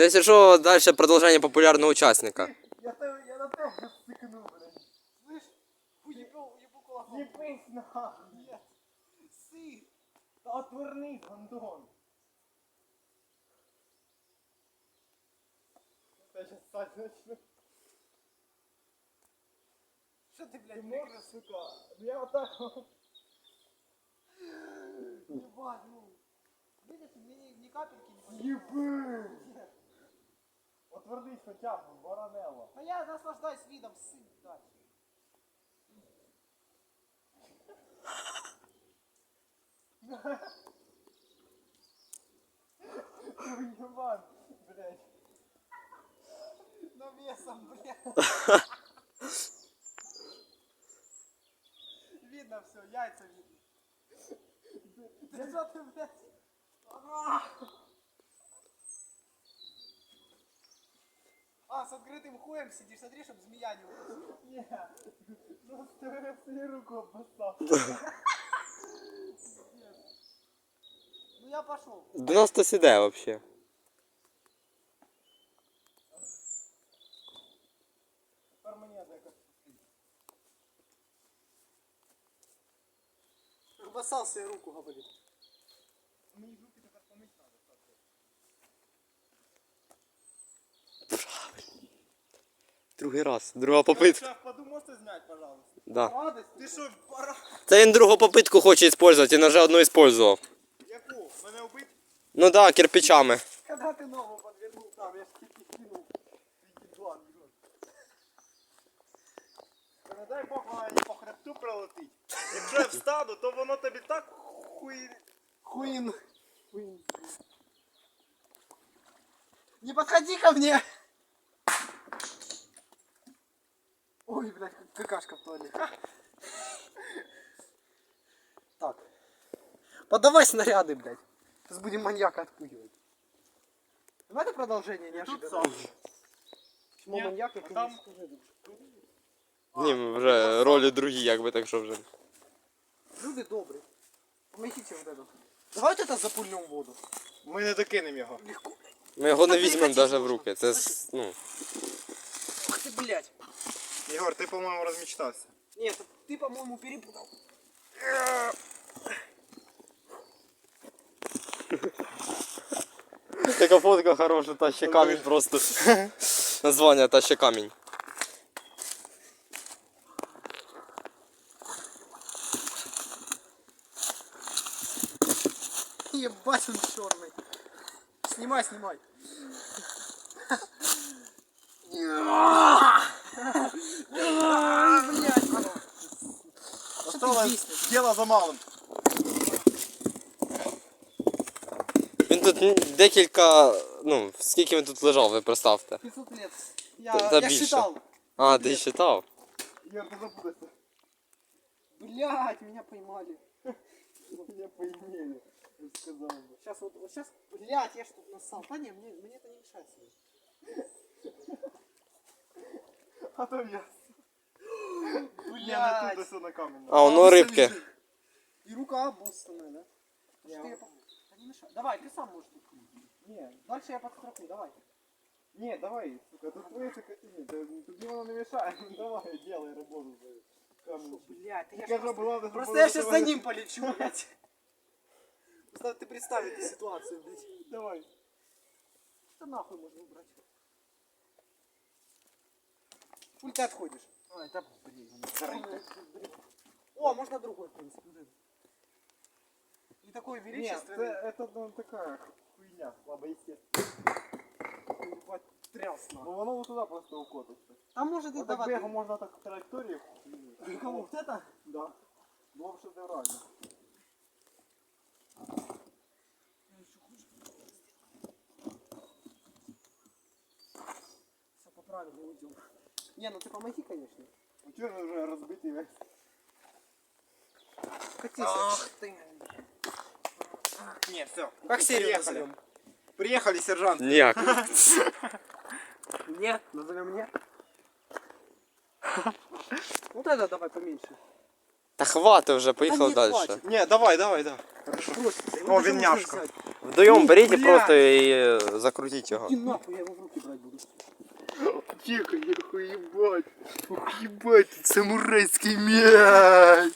Ну, Якщо що, далі продовження популярного учасника. Я, те, я на те вже стикнув, блядь. Слышь, уебал, уебу кулаком. Єбись нахуй. Нет. Сы. Та отвернись, гандон. Я щас стать начну. Что ты, Ти блядь, можеш, сука? Ну я отак. ебать, ну. Видишь, мне ни, ни капельки не помогло. Єбись. Отвернись хоча б, воронело. А я наслаждаюсь видом, сы дальше. Ебан, блядь. Но весом, блядь. Видно все, яйца видно. Ты что ты, блядь? А, с открытым хуем сидишь, смотри, чтобы змея не укусила. Ні. Ну, ти свою руку обоссав. Ну я пошел. До нас хтось іде взагалі. Тепер мені треба якось зустріти. Обоссал себе руку, говорит. Другий раз, друга попитка. Шеф, поду пожалуйста? Да. Радость. Ти що, пора? Це він другу попитку хоче використовувати, він вже одну використовував. Яку? Мене вбити? Ну так, да, кирпичами. Когда ты ногу подвернул там, я ж блядь. Та Не дай Бог, вона їй по хребту прилетить. Якщо я встану, то воно тобі так хуй... Хуин. Хуин. Не подходи ко мне! Ой, блядь, как какашка в туалете. Так. Подавай снаряды, блядь. Сейчас будем маньяка отпугивать. Давай это продолжение Тут неожиданно. сам. Почему Нет, маньяк, а как там- Ні, вже ролі другі, якби так що вже. Люди добрые. Помогите вот это. Давай вот это запульнем в воду. Ми не докинемо його. Легко, блядь. Ми його не Та візьмемо перехотіть навіть в можна. руки. Це с- ну. Ух ты, блядь. Ігор, ти, по-моєму, розмічтався. Нет, ты, по-моему, перепутал. Така фотка хороша, та ще камінь просто. Названня та ще камінь. Ебать, он черный. Снимай, снимай. Что ты Осталось бесишь? діло за малим. Він тут м, декілька. Ну, скільки він тут лежав, ви представте. 500 лет. Я, Да я більше. считал. А, ти считав? Ігор, ти забудешся. Блядь, меня поймали. Мене поїмели, я б сказав би. Сейчас вот, вот сейчас, блядь, я что-то нассал. Да не, мне, мне это не мешает. себе. А то я. Блядь. Я не тут ось на камінь. А, воно рибки. И рука обоссанная, да? Не, Что я он- по- Да не мешай. Давай, ты сам можешь. открыть. Ні, Дальше я подстрахую, давай. ні, давай, сука, тут твої сикатині, тобі воно не мешає. Давай, делай роботу свою. Камінь. Блядь, ты я Яка ж ж просто... була, Просто я сейчас за ним полечу, блядь. Просто ты представь эту ситуацию, блядь. Давай. Что нахуй можно убрать? Пуль ты отходишь. Ай, та блін, зарийте. О, можно другой, в принципе. блин. Не такой Ні, величественный. це, це ну, така хуйня, слабо естественно. Ебать, трясно. Ну воно вот туди просто укотиться. А может и А так давай. бігу можна так в траєкторії. Кого? Вот это? Да. Було б шедеврально. Все поправим, мы уйдем. Не, ну ты помоги, конечно. Ну чого ж вже розбитий весь? Катись. Ах ты. Ні, все. Как серию назовем? Приехали, сержант. Ніяк. Нет, назовем нет. Вот это давай поменьше. Та хвати вже, Да поїхав нет, далі. хватит. Не, давай, давай, да. Брось, О, его даже винняшка. можно взять. Вдвоєм беріть і блядь. просто і е, закрутіть його. И нахуй, я его в руки брать буду. Тихо, нихуй ебать. Ух, ебать, тут самурайский мяч.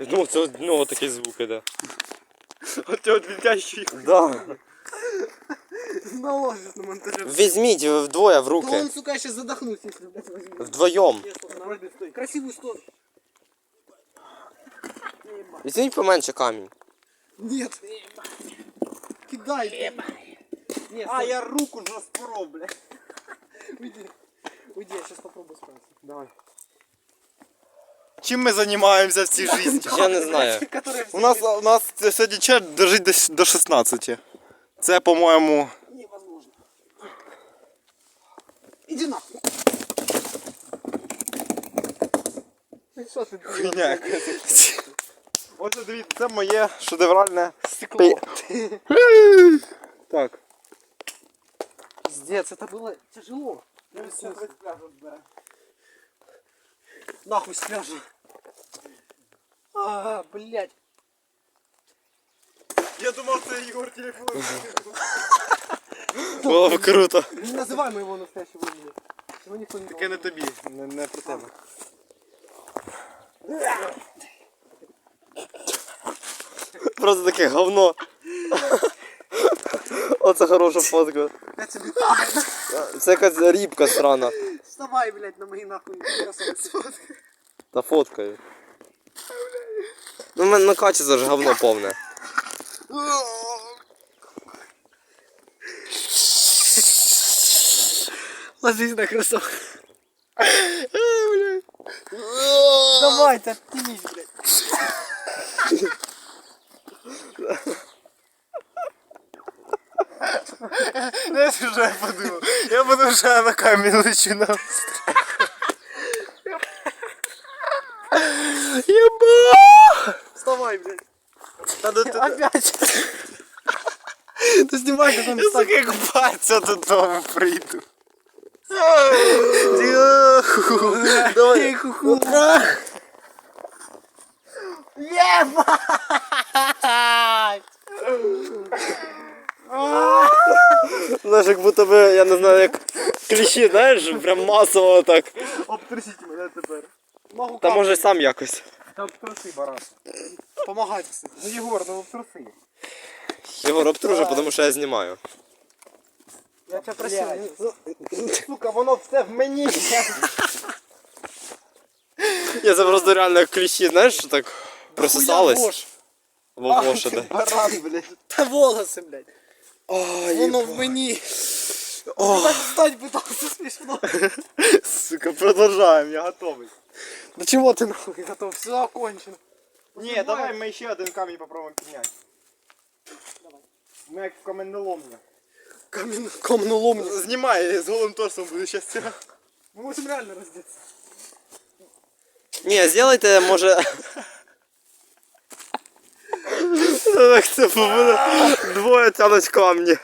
Я думав, це од нього такий звук іде. Вот вот летящий. Да. Наложишь на монтаже. Візьміть вдвоє в Да руки. он, сука, сейчас задохнусь, если, блядь, возьмет. Вдвоєм. Вроде стой. Красивую сторону. Ебать. Візьміть поменше камінь. Нет. Кидай, блядь. Нет, А, я руку же спорол, блядь. Уйди. Уйди, я сейчас попробую справиться. Давай. Чим ми займаємося в цій житті? Я не знаю. У нас, у нас сьогодні чат дожить десь до 16. Це, по-моєму, невозможно. Иди нахуй. Ну что ты хуйня якась. Ось дивіться, це моє шедевральне Стекло. Так. Пиздец, это было тяжело. Нахуй с пляжа. А, блядь. Я думав, це Ігор телефон. Було б круто. Не называй моего настоящего имени. Его никто не Таке не тобі, не, не про тебе. Просто таке говно. Оце хороша фотка. Я. Це якась рібка срана. Вставай, блядь, на мои нахуй красавцы. Та фоткаю. Ну, в мене на качі це ж говно повне. Ложись на кроссовок. Давай, ты оптимист, блядь. Знаєш, що я подумав? Я подумав, що я на камінь лечу на Єба! Вставай, блядь. Та до тебе. Опять. Ты снимай, как он Я встать. сука, як баця додому прийду. Дякую. Давай. хуху. Би, я не знаю, як кліщі, знаєш, прям масово так. Обтрусіть мене тепер. Могу Та може сам якось. Та обтруси, баран. помогать, кстати. Ну, Єгор, ну обтруси. Його обтружу, тому що я знімаю. Я тебя просил. Блядь. Сука, воно все в мені. Я це просто реально як кліщі, знаєш, що так присосались. В воші, да. Баран, блядь. Та волосы, блядь. Ой, Воно в мені. Так встать пытался смешно. Сука, продовжаємо, я готовий. Да чего ты нахуй готов? Все окончено. Ні, давай ми ще один камінь попробуємо підняти. Ми як в каменоломні. Камень, камнолом. Знімай, з голим торсом буде щастя. Мы можем реально раздеться. Ні, зробайте, може. Так це буде. Двоє тянуть камні.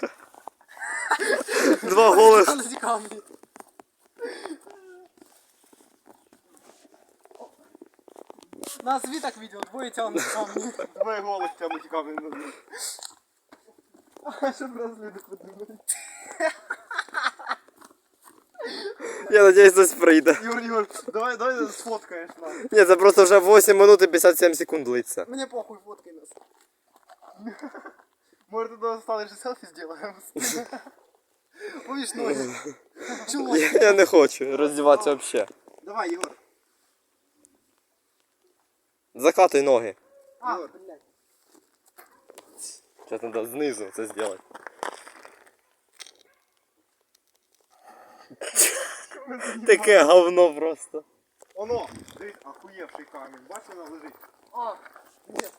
Два голих. Нас Ви так видел, двое тянут камни. Двоє голих тягнуть камінь. А что браслеты подумали? Я надіюсь, хтось прийде. Юр, Юр, давай, давай сфоткаєш нас. Ні, це просто вже 8 минут і 57 секунд длиться. Мне похуй, фоткай нас. Може туди останеш селфі зробимо? Помнишь ноги? Чего? Я, я не хочу роздіватися взагалі. Давай, Єгор. Закатуй ноги. А, блядь. Зараз треба знизу це зробити. Таке говно просто. Оно, дивись, охуєвший камінь. Бачиш, воно лежить. А, нет.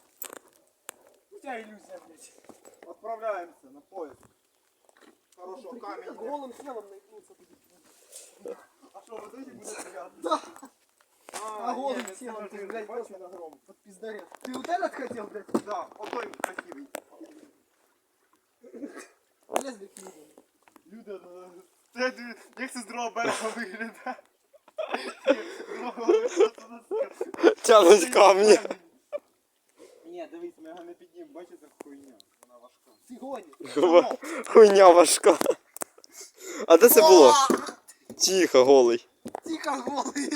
У тебя иллюзия, блядь. Отправляємося на поїзд. Хорошого камінь. Голым телом наебнуться будет. А що, в итоге буде приятно? Да. А, А голым ні, телом це ты, ж блядь, бачиш, просто на гром. под пиздарет. Ты вот этот хотел, блядь? Да, отой красивий. Лезли к людям. Люди, ну, це, ди- як це з другого берега виглядає? Тянуть камні. Ні, дивись, ми його не піднім, бачиш, це хуйня. Вона важка. Ху- Хуйня важка. А де це було? Тихо, голий. Тихо, голий.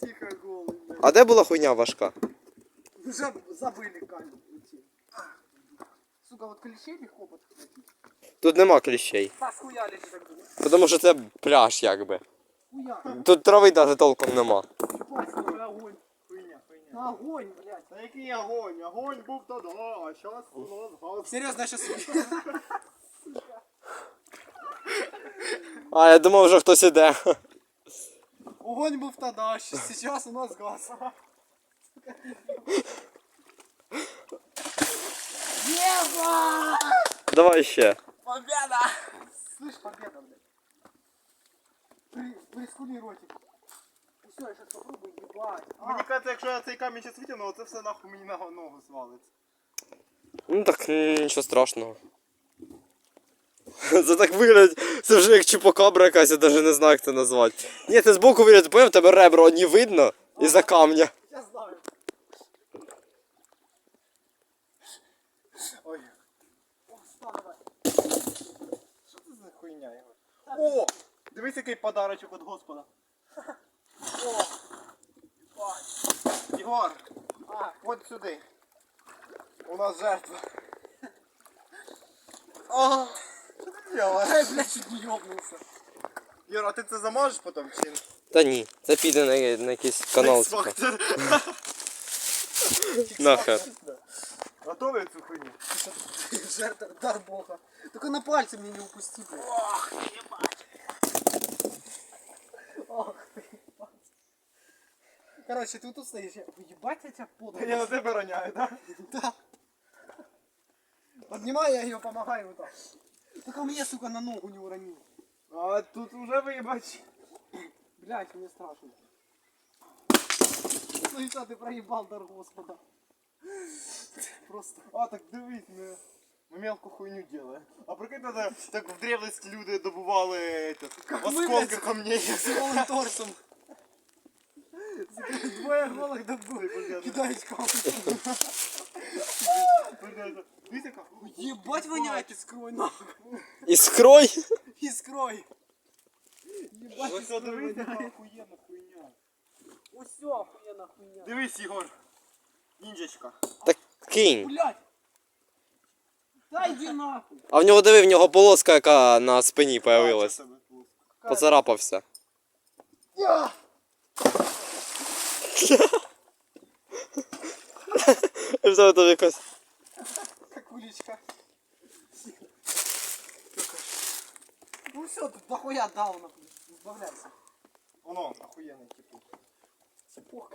Тихо, голий. А де була хуйня важка? Уже забыли камень уйти. Сука, вот клещей легко подхватить. Тут нема кліщей. Та так. Тому що це пляж, якби. Хуя. Тут трави навіть толком нема. Огонь. Хуйня, хуйня. на огонь, блядь. Та який огонь? Огонь був тоді, а зараз у нас газ. Серьезно, сейчас... А, я думав, вже хтось іде. Огонь был тогда, щ- сейчас у нас газ. Давай ще. Победа! Слышь, победа, блядь. При, прискули ротик. Все, я сейчас попробую ебать. А, Мені кажеться, якщо я цей камінь зараз витягну, це все нахуй мені на ногу свалиться. Ну так м, нічого страшного. Це так виглядить, це вже як чупакабра якась, я навіть не знаю, як це назвати. Ні, ти збоку виглядає, поняв, тебе ребра одні видно із-за камня. я знаю. Ой, О, вставай. що це за хуйня, Ігор? О! Дивись, який подарочок від Господа. О. Ігор, А, от сюди. У нас жертва. Єла. я, блядь, чуть не ёбнулся. Ігор, а ти це замажеш потім чи ні? Та ні, це піде на, на якийсь канал. типу. X-Factor. Нахер. Готовий цю хуйню? Жертва, дар бога. Только на пальцы мне не упусти, блядь. Ох, ебать. Короче, ты вот тут стоишь, я... ебать я тебя подал. Я на тебе роняю, так? Да. Поднимай, я ее помогаю вот так. Только мне, сука, на ногу не урони. А тут уже вибач. Блять, мне страшно. Ну и что, ты проебал дар Господа. Просто. А, так дивись, ми, ми мелку хуйню делаем. А прикинь, так, так в древності люди добували этот, ми, осколки блядь. камней. С голым торсом. Двое голых добыл. Кидаюсь камень. Дивись, яка Ебать воняет искрой, нахуй. Іскрой? Искрой. Ебать Ось искрой дивись, яка воняет. охуєнна хуйня. Усё, охуенно хуйня. Дивись, Ігор. Ніндячка. Так кинь. Блять. Да иди нахуй. А в нього диви, в нього полоска, яка на спині появилась. А, це тебе тут. Поцарапався. Я. Все там якось. Как уличка. Ну все, тут дохуя дал нахуй. Избавляйся. Воно, охуєнний типу. Типок.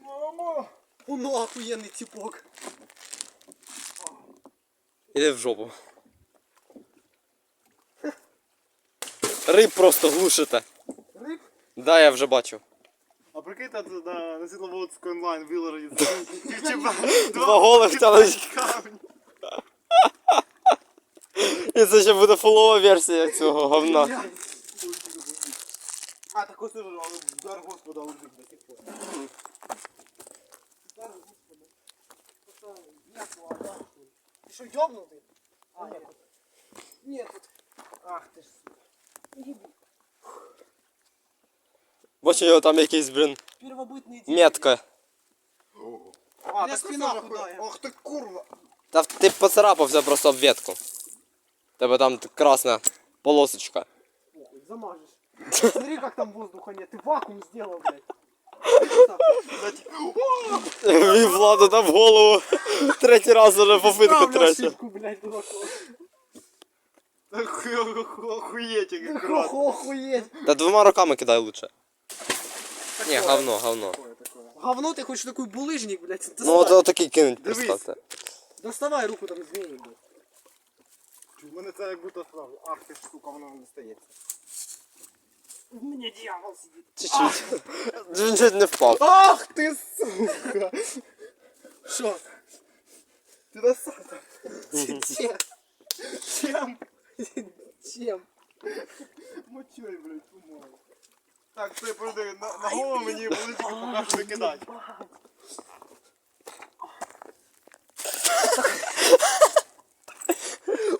Мамо! Оно охуенный типок. Іди в жопу. Риб просто глушите. Рыб. Да, я вже бачу. А прикиньте, тут на, на Світловодську онлайн виложить дівчина. Два голих тянуть. камні. І це ще буде фулова версія цього говна. Блядь. А, так ось уже, але дар Господа лежить до сих пор. Дар Господа. Это нет, ладно. Ты что, ёбнутый? А, нет. Нет, тут. Ах ты ж, сука. Еби. Бачу його там якийсь, блін, Первобытные метка. А, Бля, так спина ось уже худая. хуй- Ох ти курва. Та ти поцарапався просто об ветку. Тебе там красна полосочка. Похуй, замажешь. Смотри, как там воздуха нет. Ты вакуум сделал, блядь. Видишь там? Він владу дав голову. Третій раз уже попитку Ставлю третя. ошибку, блядь, дураку. Охуєть, як аккуратно. Хо- Охуеть. Та двома руками кидай лучше. Ні, говно, говно. Говно ты хочешь такой булыжник, блядь. Ну Доставай, от отакий кинуть Дивись. представте. Доставай руку там змеи, блядь. У мене це як будто справді. Ах ти ж, сука, воно не стається. У меня дьявол сидит. Чуть-чуть. Він чуть не впав. Ах ти, сука! Что? Ти насад. Чем? Чим? Чем? Мочой, блядь, умою. Так, це подивись, на, на голову мені величку покажу викидати.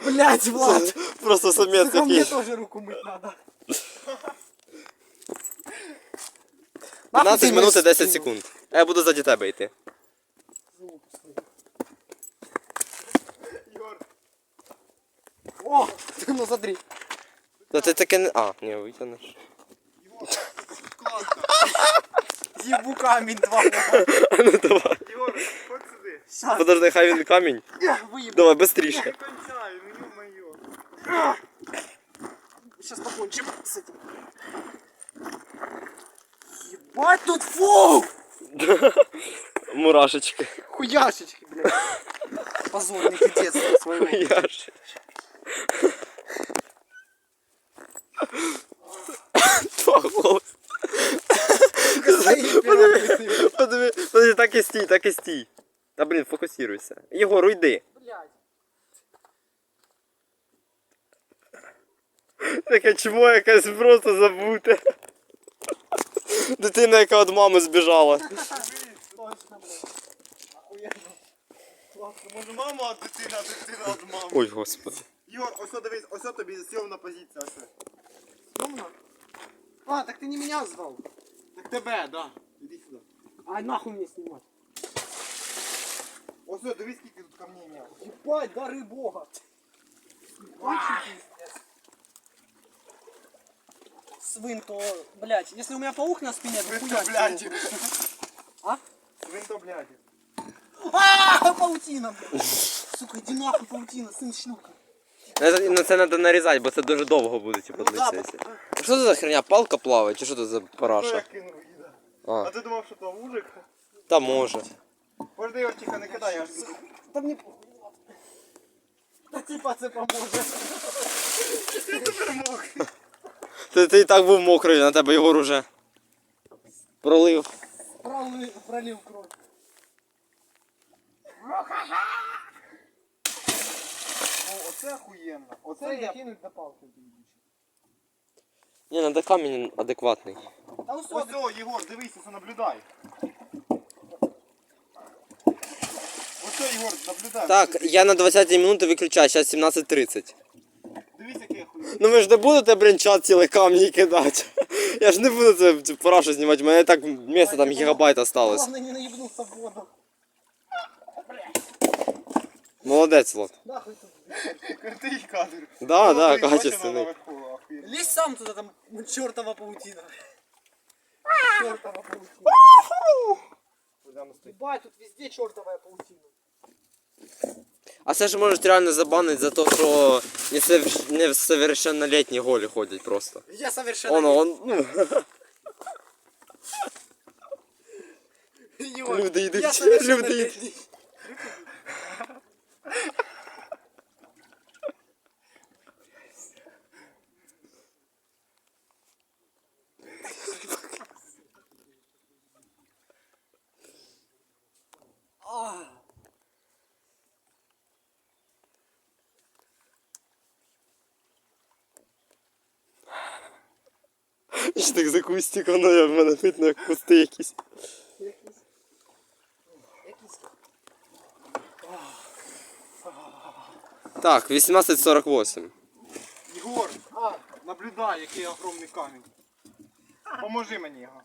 Блять, Влад! Просто самець Только мне такий. тоже руку мыть надо. 15 минут 10 секунд. А я буду заді тебе йти. Йор, О, ну смотри. Та ти таке не. А, ні, витягнеш. Ебу камень два. Ну давай. Ігор, ходь сюди. Сейчас, Подожди, хай він камінь. выебу. Давай, быстріше. Не кончай, ну ё-моё. Сейчас покончим с этим. Ебать тут фу! Мурашечки. Хуяшечки, блядь. Позорники детства своего. Хуяшечки. Два голос. Подиви, так і стій, так і стій. Та блін, фокусируйся. Єгор, уйди. Блядь. Таке чмо якесь просто забуте. Дитина, яка від мами збіжала. Точно, блядь. Охуенно. Класно, може мама, а дитина, а дитина від мами. Ой, господи. Ігор, ось дивись, ось тобі зйомна позиція. Ось. А, так ты не меня звал. Так тебе, да. Іди сюди. А нахуй мне снимать? Ось дивись, скільки тут камней м'яв. Ебать, дары бога. Ебать, пиздец. Свин то, блядь, если у меня паук на спине, то хуя то бляді. А? Свин то бляді. А, паутина, блядь. Сука, иди нахуй, паутина, сын шлюха. На Ну, це треба нарізати, бо це дуже довго буде, типу, Ну да, длитися. Що це за херня? Палка плаває, чи що це за параша? я кинув. А, А ти думав, що то мужик? та може. Можна його тихо не кидай, я ж Да мне похуй. Да типа це поможе. перемог. Ти, ти і так був мокрий, на тебе Єгор уже пролив. Пролив, пролив кровь. О, оце охуєнно. Це Оце я я... кинуть на палку. Ні, надо камінь адекватний. Та ось Ось, о, Єгор, дивись, ось наблюдай. Ось о, Єгор, наблюдай. Так, я на 20 минуті виключаю, зараз 17.30. Дивись, який я хуй. Ну ви ж не будете, блін, чат цілий камні кидати. Я ж не буду це цю парашу знімати, у мене і так місця там гігабайт осталось. Главное не наебнуться в воду. Молодець, Влад. Нахуй тут. Крутий кадр. Да, да, качественний. Лезь сам туда, там чертова паутина. Чертова паутина. Куди ми стоїмо? Ебать, тут везде чертовая паутина. А це ж можуть реально забанити за те, що несоверш- несовершеннолетні голі ходять просто. Я совершенно... Оно, он, ну, люди йдуть, я совершенно люди йдуть. Ще за кустик, воно я в мене видно, як кусти якісь. Так, 18.48. Єгор, А, наблюдай, який огромний камінь. Поможи мені його.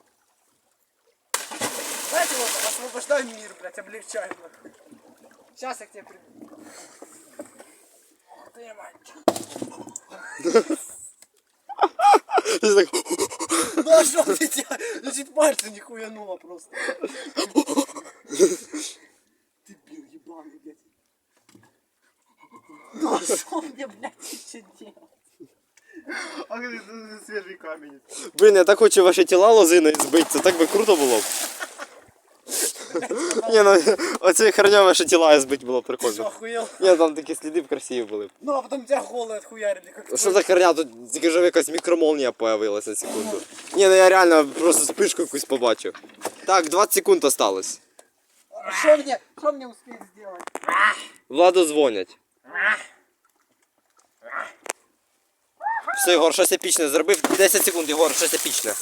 Дайте вот, освобождай мир, блядь, облегчай нахуй. Сейчас я к тебе приду. Ох ты, мать. Так, Ну а что ты тебя? Ну чуть пальцы не хуянуло просто. Дебил ебаный, блядь. Ну а что мне, блядь, еще делать? А це це свіжий камінь. Блін, я так хочу ваші тіла лозиною збити, це так би круто було б. Ні, ну оці херня ваші тіла збити було прикольно. охуел? Ні, там такі сліди красиві були. Ну а потом тебя голые отхуярили, как Що за херня, тут тільки ж якась мікромолнія появилася на секунду. Ні, ну я реально просто спишку якусь побачив. Так, 20 секунд осталось. Что мне, что мне успеть сделать? Владу дзвонять. Все, Єгор, щось епічне зробив. 10 секунд, Єгор, щось епічне.